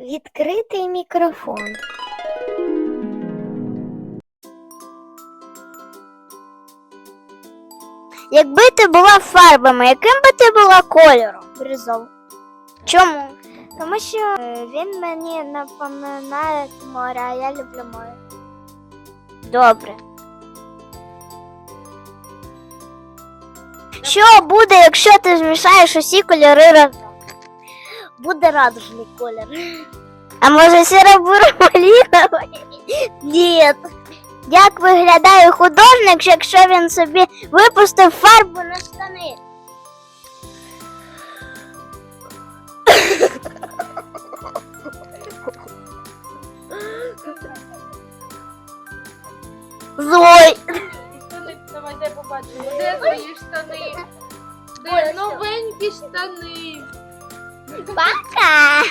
Відкритий мікрофон. Якби ти була фарбами, яким би ти була кольором? Бірюзовим. Чому? Тому що е, він мені напоминає море, а я люблю море. Добре. Що буде, якщо ти змішаєш усі кольори разом? Буде радужний колір. А може сіро-буро-маліновий? Ні. Як виглядає художник, якщо він собі випустив фарбу на штани? Злой. Штани, давай, дай побачимо. Де твої штани? Де новенькі штани? Пока.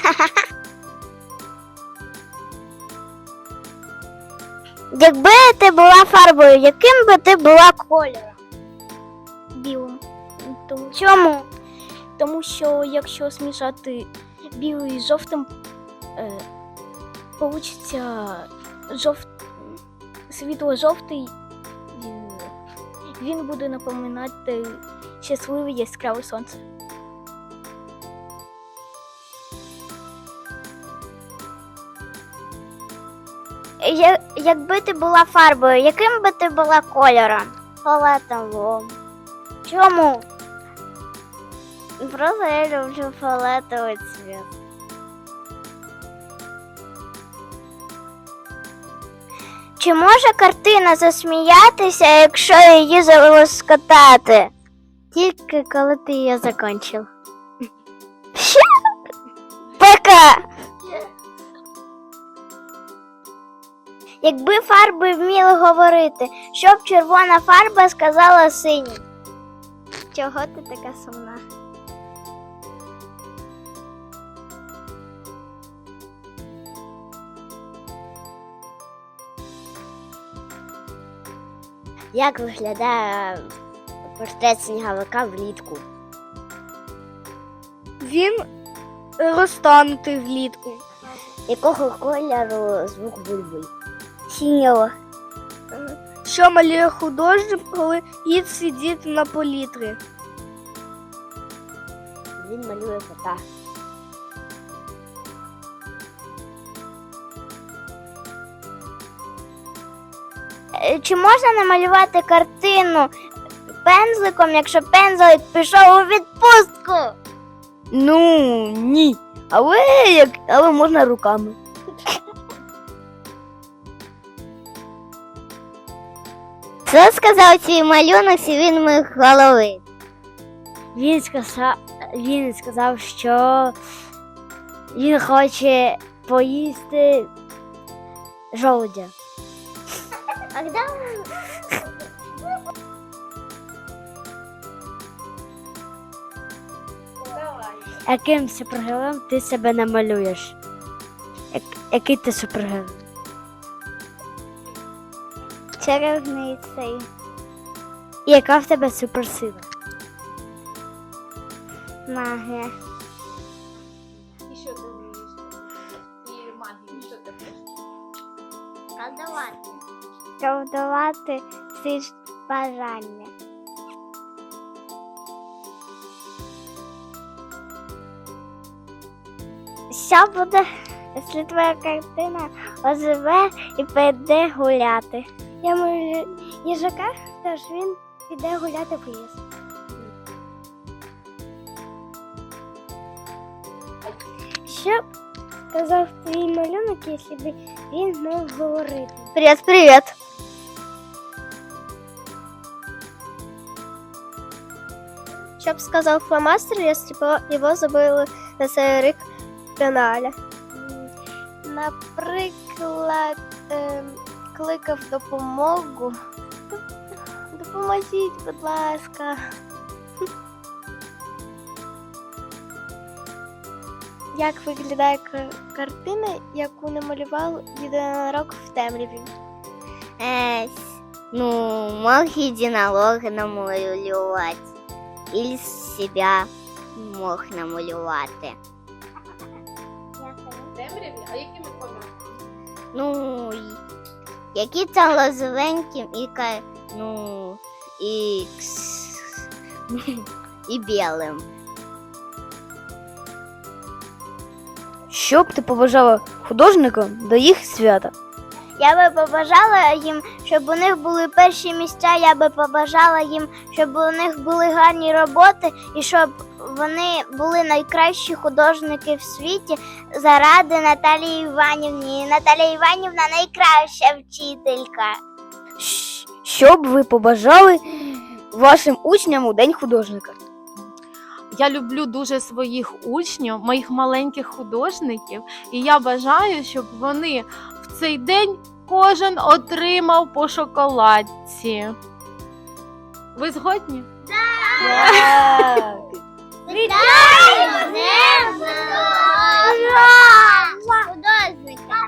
Якби ти була фарбою, яким би ти була кольором? білим. Тому, Чому? тому що якщо змішати білий з жовтим, е, получиться жовт... світло-жовтий. Він буде напоминати щасливе яскраве сонце. Я- Якби ти була фарбою, яким би ти була кольором? Фіолетовим. Чому? Просто я люблю фіолетовий цвіт. Чи може картина засміятися, якщо її залоскотати? Тільки коли ти її закінчив. Пока! Якби фарби вміли говорити, що б червона фарба сказала синій. Чого ти така сумна? Як виглядає портрет сніговика влітку? Він розтанутий влітку. Якого кольору звук бульбуль? Синього. Що малює художник, коли їд сидить на політрі? Він малює кота. Е, Чи можна намалювати картину пензликом, якщо пензлик пішов у відпустку? Ну, ні. Але як але можна руками. Що сказав цей малюнок, і він мих голови? Він сказав, він сказав, що він хоче поїсти жолудя. А де Давай. Яким супергероєм ти себе намалюєш? Як, який ти супергерой? Чарівницей. І яка в тебе суперсила? Магія. І що ти вмієш? І магію, що ти вмієш? Колдувати. Колдувати всі ж бажання. Що буде, якщо твоя картина оживе і піде гуляти? Я малюю їжака, тож він піде гуляти в ліс. Що б сказав твій малюнок, якщо б він мог говорити? Привіт, привіт. Що б сказав фломастер, якщо б його забили на цей рік в пенале? Наприклад, кликав допомогу. Допоможіть, будь ласка. Як виглядає картина, яку намалював єдинорог в темряві? Е, ну, мог єдинолога намалювати. Ілі себе мог намалювати. Темряві? А якими кольорами? Ну, які там лозовеньким і ну, і, і білим. Що б ти побажала художникам до їх свята? Я би побажала їм, щоб у них були перші місця. Я би побажала їм, щоб у них були гарні роботи і щоб вони були найкращі художники в світі заради Наталії Іванівні. Наталія Іванівна найкраща вчителька. Що б ви побажали вашим учням у День художника? Я люблю дуже своїх учнів, моїх маленьких художників, і я бажаю, щоб вони в цей день кожен отримав по шоколадці. Ви згодні? Вітаємо з Днем Художника!